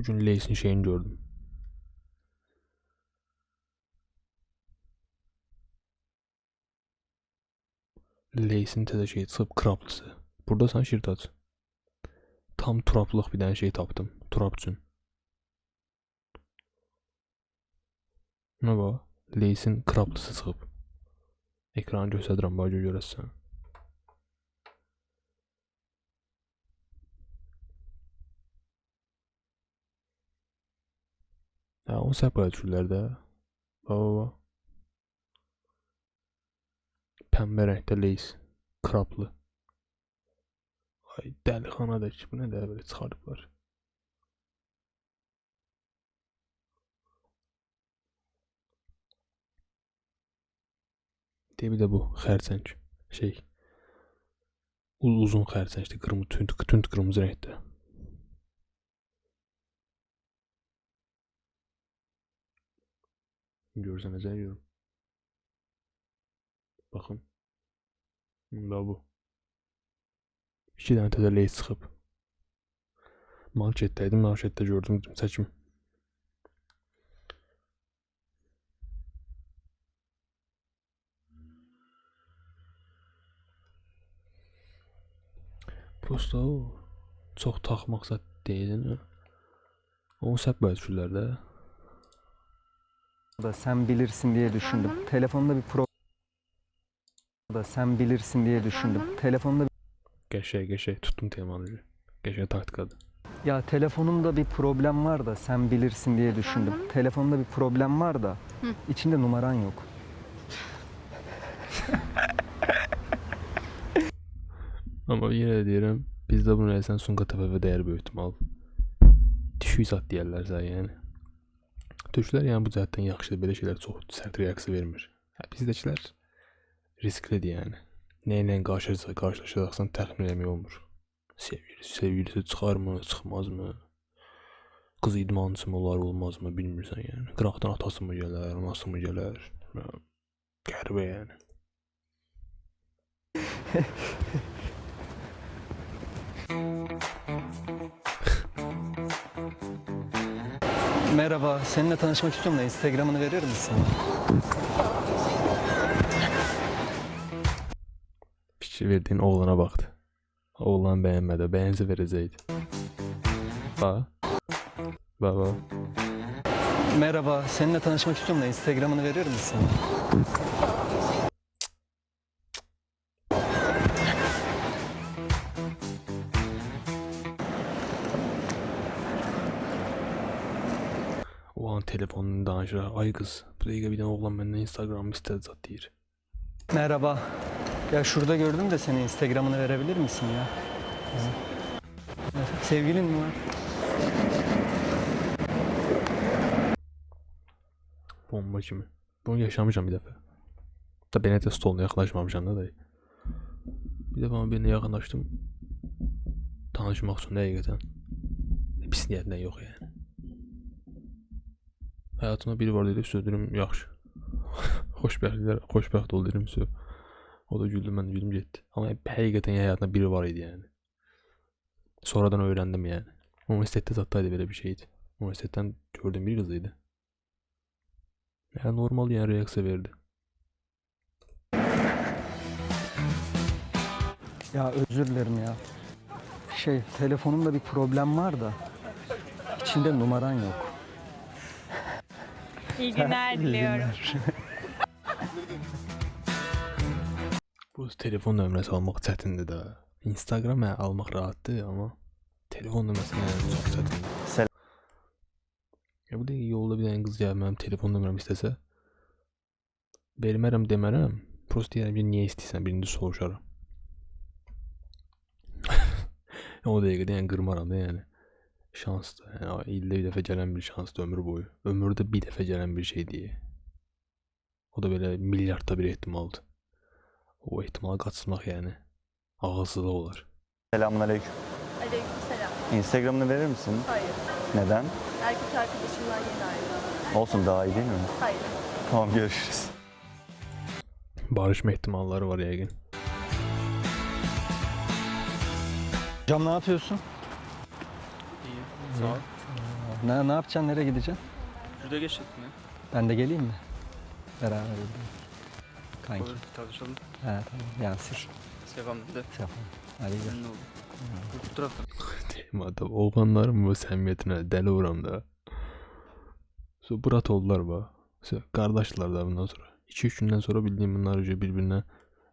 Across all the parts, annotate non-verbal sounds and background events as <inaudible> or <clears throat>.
Gün Leys'in şeyini gördüm. Leys'in təzə şey çıxıb kraplısı. Buradasan Şirtaç. Tam turaplıq bir dənə şey tapdım. Turap üçün. Nə bax? Leys'in kraplısı çıxıb. Ekranı göstərirəm, bax gör görəsən. Belə düşürlər də. Bax, bax, bax. Pəmbə rəngdə leys. Kraplı. Ay dəlixana da ki, bu nə də belə çıxarıblar. Deyə bir bu xərçəng şey. Uz- Uzun xərçəngdir, qırmızı tünd, tünd qırmızı rəngdə. Görseniz yiyorum. Baxın. Bunda bu. İki dənə təzəliyə çıxıb. Marketdə idim, marketdə gördüm çəkim. Prosta o çox taxmaq zət deyilin. Onu səbəb düşürlər də. Da sen bilirsin diye düşündüm. Telefonda bir pro da sen bilirsin diye düşündüm. Telefonda Qəşəng, qəşəng tutdum temanı. Qəşəng taktikadır. ya telefonumda bir problem var da sen bilirsin diye düşündüm. Telefonda bir problem var da içinde numaran yok. Amma yenə də deyirəm, bizdə bunu eləsən Sunqa TPV dəyər böyük ehtimal. Düşük zat deyərlər sən yəni. Türklər yəni bu cəhətdən yaxşıdır, belə şeylər çox sərt reaksiya vermir. Hə, bizdəkilər risklidir yəni. Nə ilə qarşılaşacaq, qarşılaşacaqsan təxmin eləmək olmur. Sevgilisi, sevgilisi çıxarmı, çıxmazmı? Qız idmançı mı olar, olmazmı bilmirsən yəni. Qıraqdan atası mı gələr, anası mı gələr? Qəribə yəni. <laughs> Merhaba, seninle tanışmak istiyorum da Instagram'ını verir misin? Fikir verdiğin oğlana baktı. Oğlan beğenmedi. Beğense verəcəkdi. Bax. Bax, bax. Merhaba, seninle tanışmak istiyorum da Instagram'ını verir misin? Telefonunu danışır. Ay kız, bu dəqiqə bir dənə oğlan məndən Instagram istədi zat deyir. Merhaba. Ya şurada gördüm de senin Instagram'ını verebilir misin ya? Sevgilin mi var? Bomba kimi. Bunu yaşamışam bir dəfə. Da Benetə stoluna yaxınlaşmamışam da dayı. Bir dəfə amma birinə yaxınlaşdım. Tanışmaq üçün həqiqətən. Pis niyyətlə yox yəni. Həyatımda biri var dedi, sözürüm yaxşı. <laughs> Xoşbəxtliklər, xoşbəxt ol dedim söz. O da güldü, mən də güldüm getdi. Amma həqiqətən həyatında biri var idi yəni. Sonradan öyrəndim yəni. Universitetdə zətdə belə bir şeydi. Universitetdən gördüyüm bir qız idi. Yəni normal yəni reaksiya verdi. Ya özür dilerim ya. Şey, telefonumda bir problem var da içinde numaran yok. İyi günler <laughs> diliyorum. <laughs> Bu telefon nömrəsi almaq çətindir də. Instagram hə, almaq rahatdır, amma telefon nömrəsi yəni çox çətindir. Ya bu dəqiqə yolda bir dənə qız gəlib mənim telefon nömrəmi istəsə, vermərəm demərəm. Prosta deyərəm ki, niyə istəyirsən, birini soruşaram. <laughs> o dəqiqədə yəni qırmaram da yəni. Şansdır. Yəni ildə bir dəfə gələn bir şansdır ömür boyu. Ömürdə bir dəfə gələn bir şey deyil. O da belə milyardda bir ehtimaldır. O ehtimala qaçılmaq yəni ağılsızlıq olar. Selamünaleyküm. Aleykümselam. Instagram'ını verir misin? Hayır. Neden? Erkek arkadaşımdan yeni ayrıldım. Olsun daha iyi değil mi? Hayır. Tamam görüşürüz. Barışma ehtimalları var yəqin. Cam ne yapıyorsun? Sağ ol. Ne, ne yapacaksın? Nereye gideceksin? Şurada geçecektim ya. Ben de geleyim mi? Beraber gidelim. Kanki. Olur tartışalım. He tamam. Yansır. Sevam bir de. Yapalım. Hadi gel. Ne oldu? Bu taraftan. Deyim adam. Oğlanların bu səmiyyətinə dəli vuram da. So, brat oldular ba. So, qardaşdılar da bundan sonra. 2-3 gündən sonra bildiyim bunlar ucu bir-birinə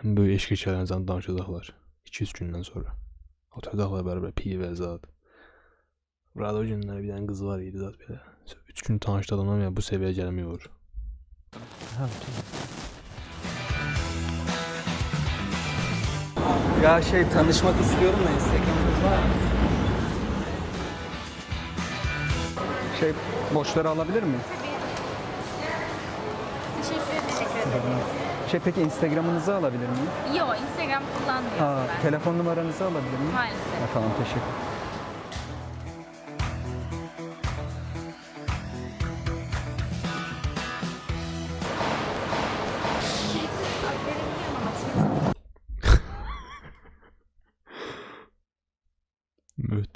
həm böyük eşq hekayələrindən danışacaqlar. 2-3 gündən sonra. Oturacaqlar bərabər pivə zad. Günlər bir dənə qız var zad belə. 3 gün tanışdı adamla yəni bu. Ha, tamam. Ya şey tanışmak istiyorum da Instagram'ınız var mı? Şey boşları alabilir miyim? Teşekkür ederim. Şey peki Instagram'ınızı alabilir miyim? Yok Instagram kullanmıyorum Ha, ben. telefon numaranızı alabilir miyim? Maalesef. Ha, tamam teşekkür.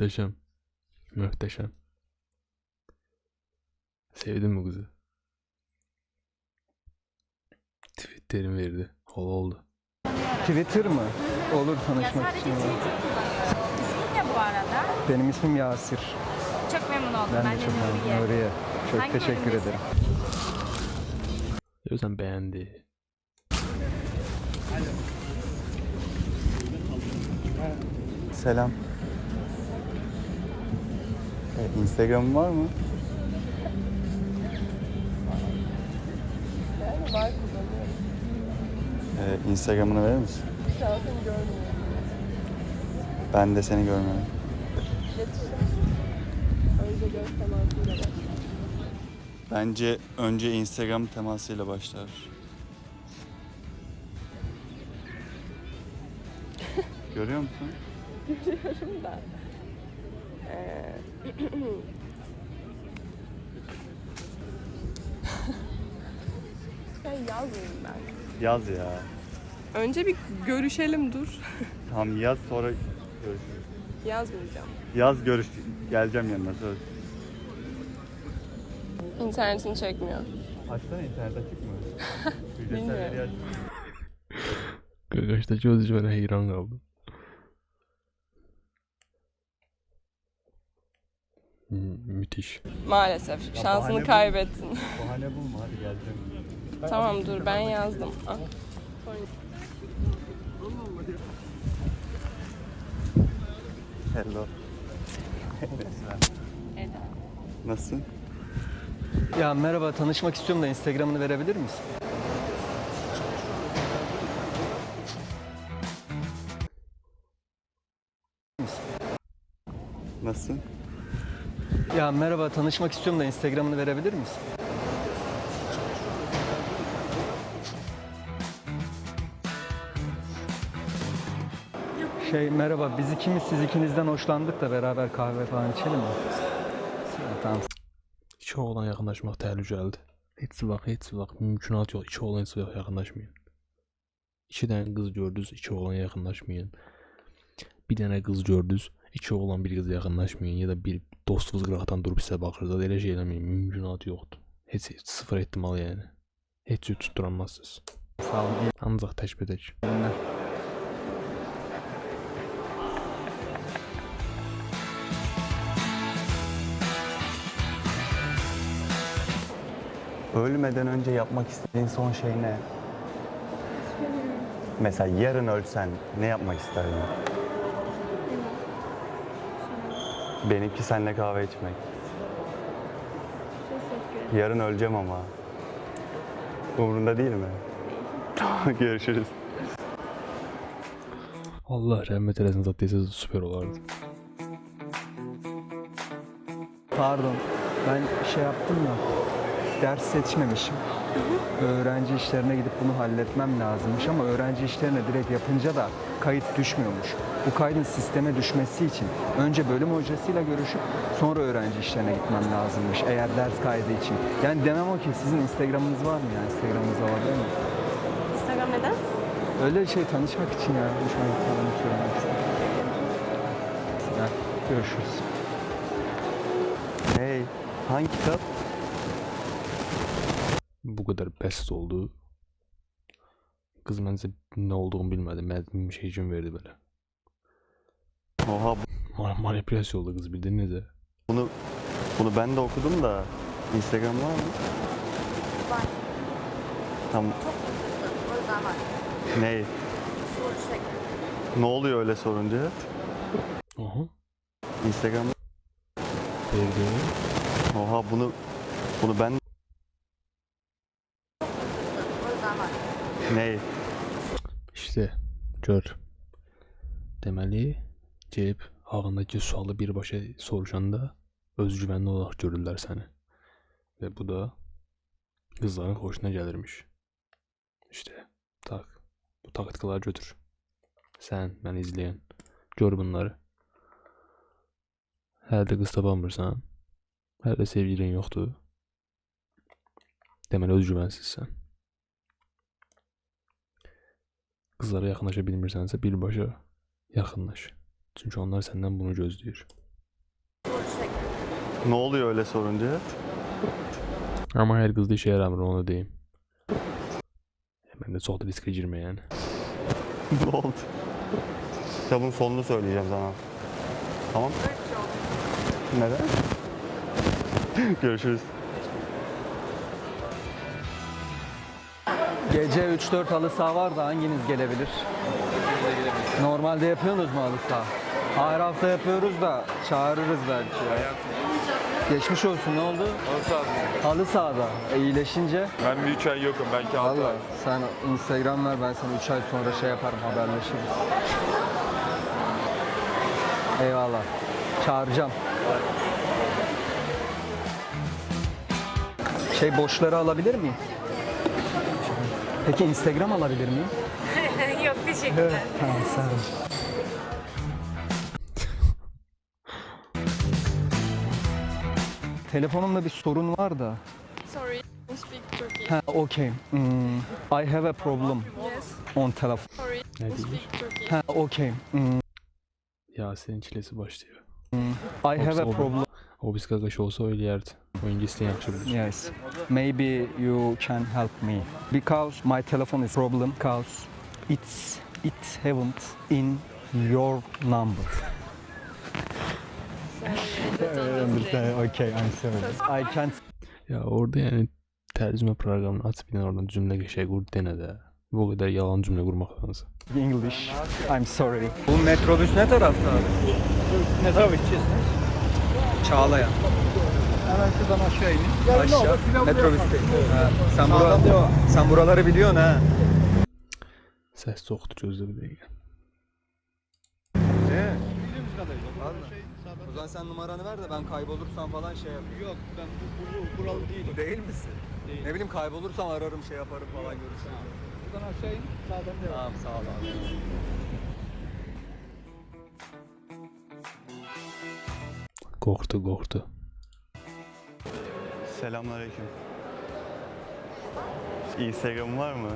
Möhtəşəm. Möhtəşəm. Sevdin bu kızı? Twitter'im verdi. Hol oldu. Twitter mı? Olur Ya tanışmak sadece için. İsmin ne bu arada? Benim ismim Yasir. Çok memnun oldum. Ben Ben, de çok memnunum. Nuriye. Nuriye. Çok Hangi teşekkür bölümdesin? ederim. Görürsən bəyəndi. Selam. Instagram'ın var mı? E, Instagram'ını verir misin? Ben de seni görmüyorum. Bence önce Instagram temasıyla başlar. Görüyor musun? Ben yazmayayım ben. Yaz ya. Önce bir görüşelim dur. Tamam yaz sonra görüşürüz. Yazmayacağım. Yaz görüş geleceğim yanına söz. İnternetini çekmiyor. Açsana internet açık mı? <laughs> Bilmiyorum. Qaqaşdakı öz üzvərə heyran qaldım. Müthiş. Maalesef. Ya Şansını kaybettin. Bahane bulma hadi geleceğim. tamam dur ben yazdım. Ah. Hello. Nasılsın? Ya merhaba tanışmak istiyorum da Instagram'ını verebilir misin? Nasılsın? Ya merhaba tanışmak istiyorum da Instagram'ını verebilir misin? Şey merhaba biz ikimiz siz ikinizden hoşlandık da beraber kahve falan içelim mi? Tamam. İki oğlan yaxınlaşmaq təhlükəlidir. Heç vaxt, heç vaxt mümkünat yox. İki oğlan heç vaxt yaxınlaşmayın. İki dənə qız gördünüz, iki oğlan yaxınlaşmayın. Bir dənə qız gördünüz, iki oğlan bir qız yaxınlaşmayın ya da bir dostunuz qıraqdan durub sizə baxır da elə şey eləməyin. Mümkünat yoxdur. Heç, heç sıfır ehtimal yəni. Heç cür tutduramazsınız. Sağ ol. iyi Ancaq təşbih edək. Ölmeden önce yapmak istediğin son şey ne? Mesela yarın ölsen ne yapmak isterdin? Benimki seninle kahve içmek. Yarın öleceğim ama. Umurunda değil mi? Tamam <laughs> görüşürüz. Allah rəhmət eləsin zət desəz süper olardı. Pardon ben şey yaptım da ders seçmemişim. Öğrenci işlerine gidip bunu halletmem lazımmış ama öğrenci işlerine direkt yapınca da kayıt düşmüyormuş. Bu kaydın sisteme düşmesi için önce bölüm hocasıyla görüşüp sonra öğrenci işlerine gitmem lazımmış eğer ders kaydı için. Yani demem o ki sizin Instagram'ınız var mı ya? Instagram'ınız olabilir mi? Instagram neden? Öyle şey tanışmak için ya. Hoşuma gitti onu söylemek istedim. Görüşürüz. Hey, Hangi kitap? Bu kadar basit oldu. Kız bence ne olduğunu bilmedi. Məzmun bir şey için verdi böyle. Oha Ma- Manipülasyon oldu kız bildiniz ya. bunu bunu ben de okudum da Instagram var mı? Var. Tamam. Çok hızlısın. O yüzden var. Ne? Soru şekli. Ne oluyor öyle sorunca? Aha. Instagram Verdi. Oha bunu bunu ben O yüzden var. ne? İşte gör. Deməli, cep ağındakı sualı birbaşa soruşanda özgüvənli olaraq görürlər səni. Və bu da qızların xoşuna gəlirmiş. İşte tak. Bu taktikaları götür. Sən, mən izləyən. Gör bunları. Hələ də qız tapamırsan. Hələ də sevgilin yoxdur. Deməli özgüvənsizsən. Qızlara yaxınlaşa bilmirsənsə birbaşa yaxınlaş. Çünki onlar səndən bunu şekli. Ne oluyor öyle sorunca? <laughs> Amma hər qızda işə yaramır, onu deyim. Mən də çox da riskə girmə yəni. ne oldu? Kitabın sonunu söyleyeceğim sana. Tamam? Neden? <laughs> Görüşürüz. Gece 3-4 halı saha var da hanginiz gelebilir? Normalde yapıyorsunuz mu halı saha? Her hafta yapıyoruz da çağırırız belki ya. Geçmiş olsun ne oldu? Halı sahada. E, iyileşince Ben bir üç ay yokum. Belki altı valla ay. sen Instagram ver ben sana 3 ay sonra şey yaparım haberleşiriz. Eyvallah. Çağıracağım. Şey boşları alabilir miyim? Peki Instagram alabilir miyim? <laughs> Yok teşekkürler. Tamam sağ ol. Telefonumda bir sorun var da. Sorry, I speak Turkish. Ha, okay. Hmm, I have a problem Yes, on telefon. sorry, Ne I diyeyim? speak Turkish. Ha, okay. Hmm, Yasin'in çilesi başlıyor. I have a problem. O biz qaqaş olsa öyləyərdi. O ingiliscə yaxşı bilir. Yes. Maybe you can help me because my telephone is problem because it's it haven't in your number. okay, I'm sorry. I can't Ya orada yəni tərcümə proqramını aç bir oradan cümlə qəşəng qur denə də. Bu qədər yalan cümlə qurmaqdansa. English. I'm sorry. Bu metrobüs ne tarafta abi? Ne tarafa gideceksiniz? Çağlayan. Hemen şuradan aşağı inin. Aşağı. Metrobüste. Ha, sen, bura, sen buraları biliyorsun ha. Səs çoxdur gözlə bir dəqiqə. Ne? O zaman sen numaranı ver de ben kaybolursam falan şey yapayım. Yok ben bu, bu, buralı değilim. Değil misin? Ne bileyim kaybolursam ararım şey yaparım falan görüşürüz. Buradan aşağı in. Sağdan devam. Tamam sağ ol abi. Qorxdu, qorxdu. Selamünaleyküm. Instagram var mı?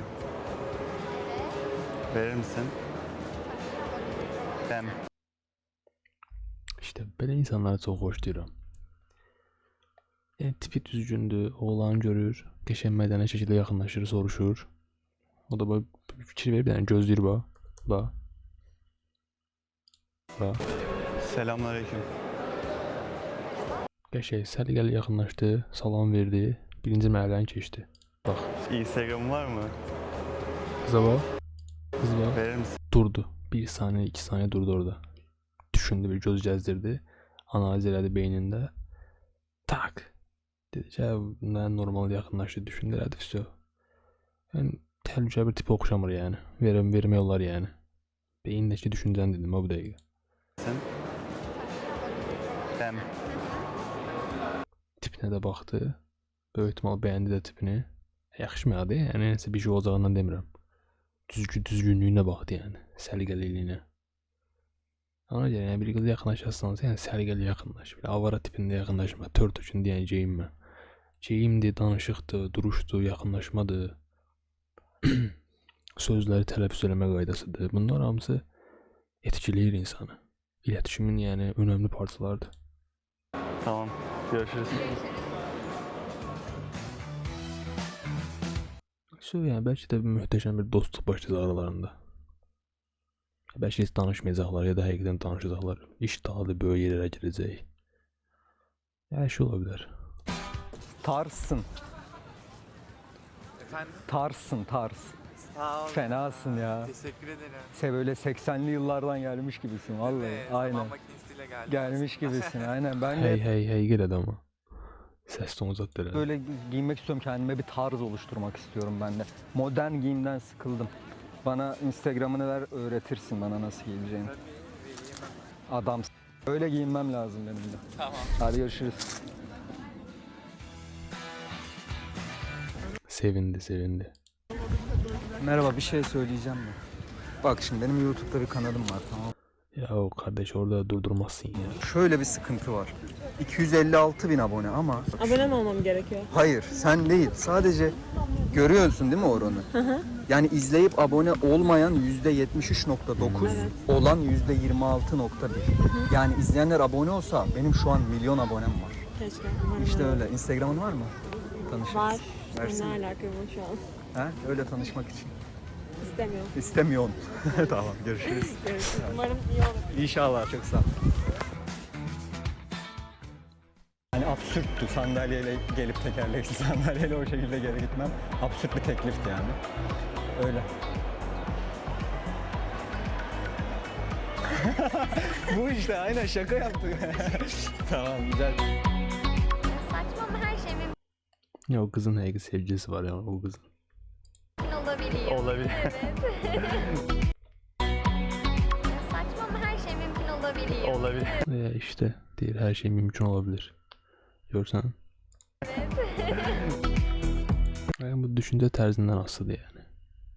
Verir misin? Ben. İşte belə insanları çox xoşlayıram. Yəni tipi düzgündür, oğlanı görür, qəşəng mədəni şəkildə yaxınlaşır, soruşur. O da bax fikir verib, yəni gözləyir bax. Bax. Bax. Selamünaleyküm. Qəşəng səliqəli yaxınlaşdı, salam verdi, birinci mərhələni keçdi. Bax, Instagram var mı? qıza bax. Qız bax. Verir misin? Durdu. Bir saniye, iki saniye durdu orada. Düşündü, bir göz gəzdirdi. Analiz elədi beynində. Tak. Dedi ki, "Hə, bundan normal yaxınlaşdı, düşündü, elədi, vəsə. Yəni, təhlükə bir tipə oxşamır yəni. Verəm, vermək olar yəni. Beyindəki düşüncəni dedim ha bu dəqiqə. Ben. Tipinə də baxdı. Böyük ehtimal bəyəndi də tipini. Yaxşı mənadə, yəni nəsə bir şey olacağından demirəm. Düzgün düzgünlüyünə baxdı yəni, səliqəliliyinə. Ona görə yəni bir qıza yaxınlaşarsanız, yəni səliqəli yaxınlaş. Bir avara tipində yaxınlaşma, tör tökün deyən geyinmə. Geyimdir, danışıqdır, duruşdur, yaxınlaşmadır. <clears throat> Sözləri tələffüz eləmə qaydasıdır. Bunlar hamısı etkiləyir insanı. İletişimin yəni önəmli parçalarıdır. Tamam. Görüşürüz. Şu yani belki de bir muhteşem bir dostluq başlayacaq aralarında. Belki heç tanışmayacaqlar ya da həqiqətən tanışacaqlar. İş daha da böyük yerlərə girəcək. Hər şey ola bilər. Tarsın. Efendim? Tarsın tars. Sağ ol. Fenasın ya. Teşekkür ederim. Sen böyle 80'li yıllardan gelmiş gibisin vallahi. Ve Aynen. Zaman makinesiyle geldim. Gelmiş gibisin <laughs> aynen. Ben de Hey hey hey gəl adama. Səs tonu zad elə. böyle giyinmek istiyorum. Kendime bir tarz oluşturmak istiyorum ben de. Modern giyimden sıkıldım. Bana Instagram'ını ver öğretirsin bana nasıl giyineceğini. Tabii vereyim. Adam öyle giyinmem lazım benim de. Tamam. Hadi görüşürüz. Sevindi, sevindi. Merhaba bir şey söyleyeceğim mi? Bak şimdi benim YouTube'da bir kanalım var tamam? Ya o kardeş orada durdurmazsın ya. Şöyle bir sıkıntı var. 256 bin abone ama Abone mi olmam gerekiyor? hayır sen değil sadece görüyorsun değil mi oranı? Yani izleyip abone olmayan %73.9 olan %26.1. Yani izleyenler abone olsa benim şu an milyon abonem var. Keşke. İşte öyle. Instagram'ın var mı? Tanışırız. Var. Versin. Ne alaka bu şu an? Ha? Öyle tanışmak için. İstemiyorum. İstemiyorsun. <laughs> tamam görüşürüz. <laughs> Görüşürüz. Umarım iyi olur. İnşallah çok sağ ol. Hani absürttü sandalyeyle gelip tekerlekli <laughs> sandalyeyle o şekilde geri gitmem. Absürt bir teklifti yani. Öyle. Bu işte aynen şaka yaptık. tamam güzel. Ya o kızın həqiqi sevgilisi var ya o kızın. olabiliyor. Olabilir. <laughs> Ya saçma ama her şey mümkün olabiliyor. Olabilir. Ya işte deyir hər şey mümkün ola bilər. Görsən? Yəni bu düşüncə tərzindən asılıdır yəni.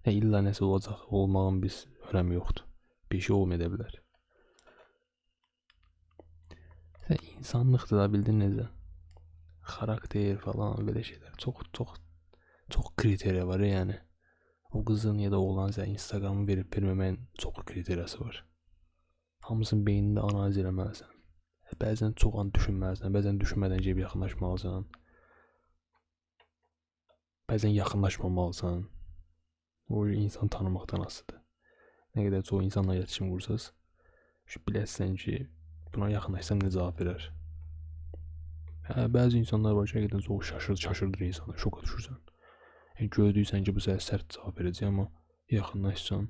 Hə illa nəsə olacaq, olmağın biz önəmi yoxdur. Bir şey olmaya da bilər. Sən insanlıqdır da bildin necə? Xarakter falan belə şeylər çox çox çox kriteriya var ya, yəni. O qızın ya da oğlan sən Instagramı verib verməməyin çox kriteriyası var. Hamısının beynində analiz eləməlisən. Bəzən çox an düşünməlisən, bəzən düşünmədən gəlib yaxınlaşmalısan. Bəzən yaxınlaşmamalısan. O insan tanımaqdan asılıdır. Nə qədər çox insanla iletişim qursaz, şu biləsən ki, buna yaxınlaşsam nə cavab verər. Hə, bəzi insanlar var ki, həqiqətən çox şaşırır, şaşırdır insanı, şoka düşürsən. Yəni gördüysən ki, bu sənə sərt cavab verəcək, amma yaxınlaşsan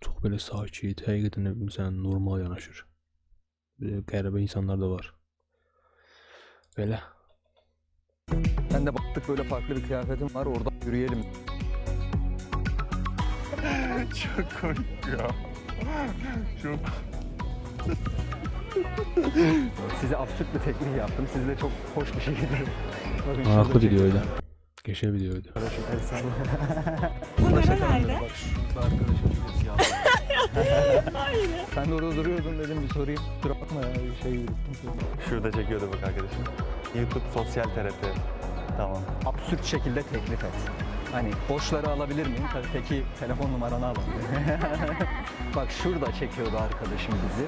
çox belə sakit, həqiqətən məsələn normal yanaşır. Də qəribə insanlar da var. Belə. Ben de baktık böyle farklı bir kıyafetim var orada yürüyelim. <laughs> Çok komik ya. Çok Size absürt bir teklif yaptım. Siz de çok hoş bir şekilde. Bakın şurada videoydu. Qəşəng videoydu. Arkadaşım el salla. Bu nerede? Bak şu arkadaşım ya. Sen de orada duruyordun dedim bir sorayım. Kusura bakma ya bir şey yürüttüm. Şurada çekiyordu bak arkadaşım. YouTube sosyal TRT. Tamam. Absürt şekilde teklif et. Hani boşları alabilir miyim? Tabii peki telefon numaranı alın. <laughs> Bak şurada çekiyordu arkadaşım bizi.